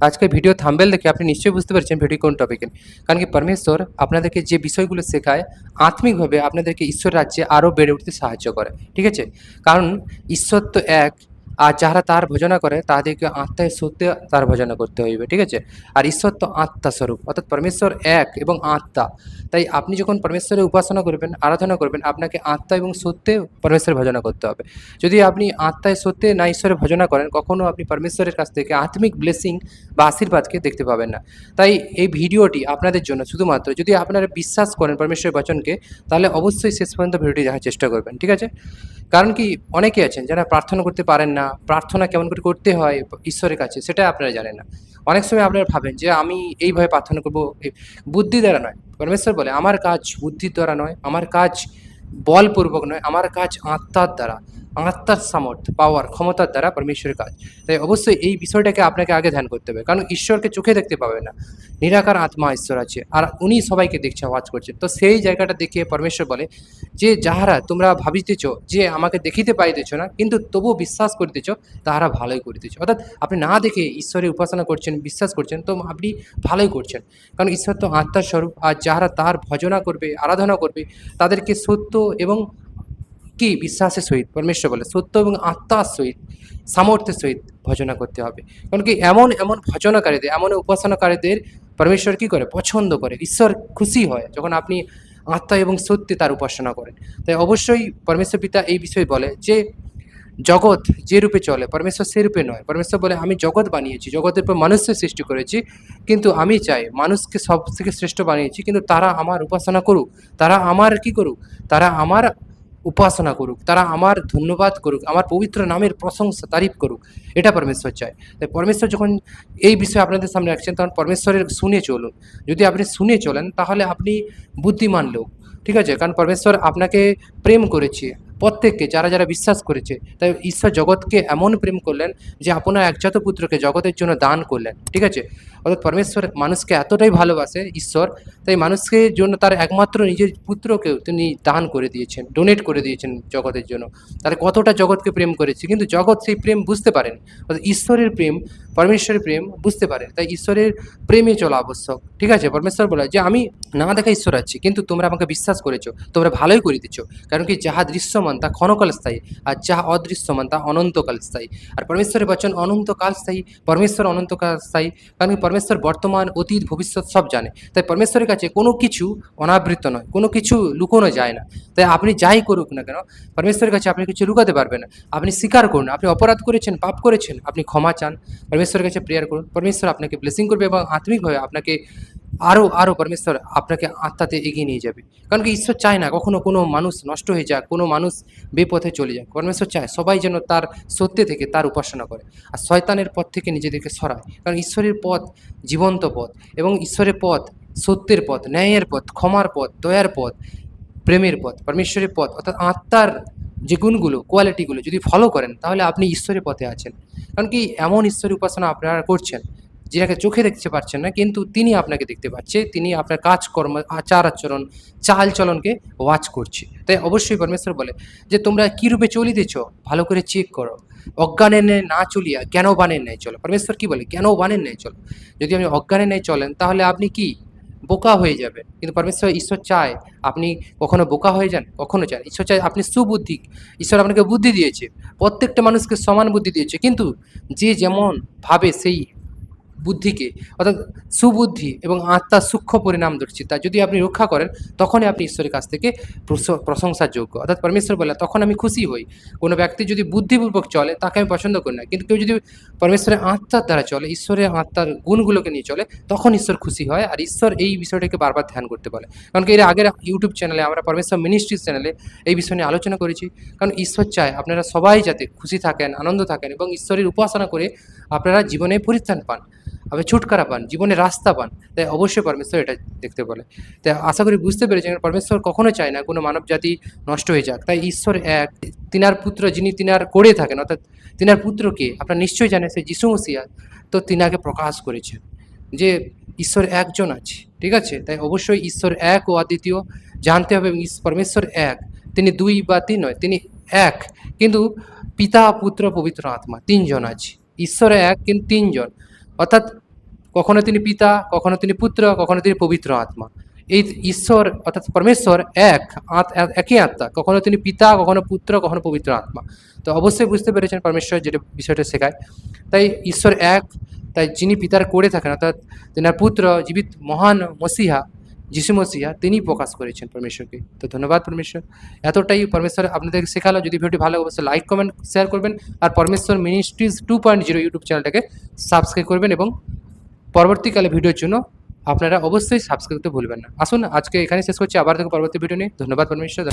আজকের video thumbnail দেখে আপনি নিশ্চয়ই বুঝতে পারছেন ভিডিও কোন টপিকের কারণ কি পরমেশ্বর আপনাদেরকে যে বিষয়গুলো শেখায়, আত্মিকভাবে আপনাদেরকে ঈশ্বর রাজ্যে আরও বেড়ে উঠতে সাহায্য করে। ঠিক আছে? কারণ ঈশ্বর তো এক আর যারা তার ভজনা করে তাদেরকে আত্মায় সত্যি তার ভজনা করতে হইবে, ঠিক আছে? আর ঈশ্বর তো আত্মা স্বরূপ, অর্থাৎ পরমেশ্বর এক এবং আত্মা। তাই আপনি যখন পরমেশ্বরের উপাসনা করবেন, আরাধনা করবেন, আপনাকে আত্মা এবং সত্যে পরমেশ্বরের ভজনা করতে হবে। যদি আপনি আত্মায় সত্যে না ঈশ্বরের ভজনা করেন কখনও আপনি পরমেশ্বরের কাছ থেকে আত্মিক ব্লেসিং বা আশীর্বাদকে দেখতে পাবেন না। তাই এই ভিডিওটি আপনাদের জন্য শুধুমাত্র, যদি আপনারা বিশ্বাস করেন পরমেশ্বরের বচনকে, তাহলে অবশ্যই শেষ পর্যন্ত ভিডিওটি দেখার চেষ্টা করবেন, ঠিক আছে? কারণ কি অনেকে আছেন যারা প্রার্থনা করতে পারেন না প্রার্থনা কেমন করে করতে হয় ঈশ্বরের কাছে, সেটা আপনারা জানেন না। অনেক সময় আপনারা ভাবেন যে আমি এইভাবে প্রার্থনা করব বুদ্ধি দ্বারা নয়। পরমেশ্বর বলে, আমার কাজ বুদ্ধির দ্বারা নয়, আমার কাজ বলপূর্বক নয়, আমার কাজ আত্মার দ্বারা। আত্মার সামর্থ্য পাওয়ার ক্ষমতার দ্বারা পরমেশ্বরের কাজ। তাই অবশ্যই এই বিষয়টাকে আপনাকে আগে ধ্যান করতে হবে। কারণ ঈশ্বরকে চোখে দেখতে পাবে না। নিরাকার আত্মা ঈশ্বর আছে। আর উনি সবাইকে দেখছে আওয়াজ করছে। তো সেই জায়গাটা দেখে পরমেশ্বর বলে, যে যাহারা তোমরা ভাবিতেছ যে আমাকে দেখিতে পাইতেছ না, কিন্তু তবু বিশ্বাস করিতেছ, তাহারা ভালোই করিতেছ। অর্থাৎ আপনি না দেখে ঈশ্বরের উপাসনা করছেন, বিশ্বাস করছেন, তো আপনি ভালোই করছেন। কারণ ঈশ্বর তো আত্মার স্বরূপ। আর যাহারা তার ভজনা করবে, আরাধনা করবে, তাদেরকে সত্য এবং কি বিশ্বাসের সহিত, পরমেশ্বর বলে, সত্য এবং আত্মার সহিত, সামর্থ্যের সহিত ভজনা করতে হবে। কারণ কি, এমন এমন ভজনাকারীদের, এমন উপাসনাকারীদের পরমেশ্বর কি করে? পছন্দ করে, ঈশ্বর খুশি হয় যখন আপনি আত্মা এবং সত্যি তার উপাসনা করেন। তাই অবশ্যই পরমেশ্বর পিতা এই বিষয়ে বলে যে, জগৎ যে রূপে চলে, পরমেশ্বর সে রূপে নয়। পরমেশ্বর বলে, আমি জগৎ বানিয়েছি, জগতের পর মানুষের সৃষ্টি করেছি, কিন্তু আমি চাই মানুষকে সব থেকে শ্রেষ্ঠ বানিয়েছি, কিন্তু তারা আমার উপাসনা করুক, তারা আমার কি করুক? তারা আমার উপাসনা করুক, তারা আমার ধন্যবাদ করুক, আমার পবিত্র নামের প্রশংসা, তারিফ করুক, এটা পরমেশ্বর চায়। তাই পরমেশ্বর যখন এই বিষয়ে আপনাদের সামনে রাখছেন, তখন পরমেশ্বরের শুনে চলুন। যদি আপনি শুনে চলেন, তাহলে আপনি বুদ্ধিমান লোক, ঠিক আছে? কারণ পরমেশ্বর আপনাকে প্রেম করেছে, প্রত্যেককে, যারা যারা বিশ্বাস করেছে, তাই ঈশ্বর জগৎকে এমন প্রেম করলেন যে আপনার একজাত পুত্রকে জগতের জন্য দান করলেন, ঠিক আছে? অর্থাৎ পরমেশ্বর মানুষকে এতটাই ভালোবাসে ঈশ্বর, তাই মানুষকে জন্য তার একমাত্র নিজের পুত্রকেও তিনি দান করে দিয়েছেন ডোনেট করে দিয়েছেন জগতের জন্য। তাহলে কতটা জগৎকে প্রেম করেছে, কিন্তু জগৎ সেই প্রেম বুঝতে পারেন। অর্থাৎ ঈশ্বরের প্রেম, পরমেশ্বরের প্রেম বুঝতে পারে তাই ঈশ্বরের প্রেমে চলা আবশ্যক। ঠিক আছে, পরমেশ্বর বলে যে, আমি না দেখা ঈশ্বর আছি, কিন্তু তোমরা আমাকে বিশ্বাস করেছ, তোমরা ভালোই করে করিতেছ কারণ কি, যাহা দৃশ্যমান তা ক্ষণকাল স্থায়ী, আর যাহা অদৃশ্যমান তা অনন্তকাল স্থায়ী। আর পরমেশ্বরের বচন, অনন্তকাল স্থায়ী, পরমেশ্বর অনন্তকাল স্থায়ী। কারণ কি পরমেশ্বর বর্তমান, অতীত, ভবিষ্যৎ সব জানে। তাই পরমেশ্বরের কাছে কোনো কিছু অনাবৃত নয়, কোনো কিছু লুকোনো যায় না। তাই আপনি যাই করুক না কেন, পরমেশ্বরের কাছে আপনি কিছু লুকাতে পারবেন না। আপনি স্বীকার করুন, আপনি অপরাধ করেছেন, পাপ করেছেন, আপনি ক্ষমা চান। পরমেশ্বরের কাছে প্রেয়ার করুন। পরমেশ্বর আপনাকে ব্লেসিং করবে এবং আত্মিকভাবে আপনাকে আরও আরও পরমেশ্বর আপনাকে আত্মাতে এগিয়ে নিয়ে যাবে। কারণ কি ঈশ্বর চায় না কখনো কোনো মানুষ নষ্ট হয়ে যাক, কোনো মানুষ বেপথে চলে যাক। পরমেশ্বর চায় সবাই যেন তার সত্যে থেকে তার উপাসনা করে। আর শয়তানের পথ থেকে নিজেদেরকে সরায়। কারণ ঈশ্বরের পথ জীবন্ত পথ এবং ঈশ্বরের পথ সত্যের পথ, ন্যায়ের পথ, ক্ষমার পথ, দয়ার পথ, প্রেমের পথ, পরমেশ্বরের পথ, অর্থাৎ আত্মার যে গুণগুলো কোয়ালিটিগুলো যদি ফলো করেন, তাহলে আপনি ঈশ্বরের পথে আছেন। কারণ কি এমন ঈশ্বরের উপাসনা আপনারা করছেন যেটাকে চোখে দেখতে পাচ্ছেন না, কিন্তু তিনি আপনাকে দেখতে পাচ্ছে, তিনি আপনার কাজকর্ম, আচার আচরণ চাল চলনকে ওয়াচ করছে। তাই অবশ্যই পরমেশ্বর বলে যে, তোমরা কী রূপে চলিতেছ? ভালো করে চেক করো। অজ্ঞানের ন্যায় না চলিয়া কেন জ্ঞানবানের ন্যায় চলো? পরমেশ্বর কি বলে? কেন জ্ঞানবানের ন্যায় চলো? যদি আপনি অজ্ঞানের ন্যায় চলেন, তাহলে আপনি কি? বোকা হয়ে যাবে কিন্তু পরমেশ্বর, ঈশ্বর চায়, আপনি কখনো বোকা হয়ে যান? কখনো চান? ঈশ্বর চায়, আপনি সুবুদ্ধি, ঈশ্বর আপনাকে বুদ্ধি দিয়েছে। প্রত্যেকটা মানুষকে সমান বুদ্ধি দিয়েছে। কিন্তু যে যেমন ভাবে, সেই বুদ্ধিকে, অর্থাৎ সুবুদ্ধি এবং আত্মার সূক্ষ্ম পরিণাম ধরছি। তা যদি আপনি রক্ষা করেন, তখনই আপনি ঈশ্বরের কাছ থেকে প্রশ- প্রশংসার যোগ্য অর্থাৎ পরমেশ্বর বলে তখন আমি খুশি হই। কোনো ব্যক্তি যদি বুদ্ধিপূর্বক চলে, তাকে আমি পছন্দ করি না। কিন্তু কেউ যদি পরমেশ্বরের আত্মার দ্বারা চলে, ঈশ্বরের আত্মার গুণগুলোকে নিয়ে চলে, তখন ঈশ্বর খুশি হয় আর ঈশ্বর এই বিষয়টাকে বারবার ধ্যান করতে বলে। কারণ কি, এর আগের ইউটিউব চ্যানেলে আমরা পরমেশ্বর মিনিস্ট্রিজ চ্যানেলে এই বিষয় নিয়ে আলোচনা করেছি। কারণ ঈশ্বর চায় আপনারা সবাই যাতে খুশি থাকেন, আনন্দ থাকেন এবং ঈশ্বরের উপাসনা করে আপনারা জীবনে পরিত্রাণ পান, আপনি ছুটকারা পান, জীবনে রাস্তা পান, তাই অবশ্যই পরমেশ্বর এটা দেখতে বলে। তাই আশা করি বুঝতে পেরেছেন পরমেশ্বর কখনো চায় না কোনো মানব জাতি নষ্ট হয়ে যাক। তাই ঈশ্বর এক, তিনার পুত্র যিনি তিনার করে থাকেন, অর্থাৎ তিনার পুত্রকে আপনারা নিশ্চয়ই জানেন সে যিশু মসিয়া তো তিনাকে প্রকাশ করেছেন, যে ঈশ্বর একজন আছে, ঠিক আছে? তাই অবশ্যই ঈশ্বর এক ও অদ্বিতীয় জানতে হবে পরমেশ্বর এক, তিনি দুই বা তিন নয়, তিনি এক, কিন্তু পিতা, পুত্র, পবিত্র আত্মা, তিনজন আছে। ঈশ্বর এক কিন্তু তিনজন। অর্থাৎ কখনো তিনি পিতা, কখনো তিনি পুত্র, কখনো তিনি পবিত্র আত্মা। এই ঈশ্বর, অর্থাৎ পরমেশ্বর এক একই আত্মা। কখনো তিনি পিতা, কখনো পুত্র, কখনো পবিত্র আত্মা। তো অবশ্যই বুঝতে পেরেছেন পরমেশ্বর যেটা বিষয়টা শেখায়। তাই ঈশ্বর এক, তাই যিনি পিতার করে থাকেন, অর্থাৎ তেনার পুত্র, জীবিত মহান মসিহা যিশু মসিহা তিনি প্রকাশ করেছেন পরমেশ্বরকে। তো ধন্যবাদ পরমেশ্বর। এতটাই পরমেশ্বর আপনাদেরকে শেখালো। যদি ভিডিওটি ভালো অবশ্যই লাইক, কমেন্ট, শেয়ার করবেন। আর Parameshwar ministries two point zero YouTube চ্যানেলটাকে সাবস্ক্রাইব করবেন এবং পরবর্তীকালে ভিডিওর জন্য আপনারা অবশ্যই সাবস্ক্রাইব করতে ভুলবেন না। আসুন, আজকে এখানে শেষ করছি। আবার দেখো পরবর্তী ভিডিও নিয়ে। ধন্যবাদ পরমেশ্বর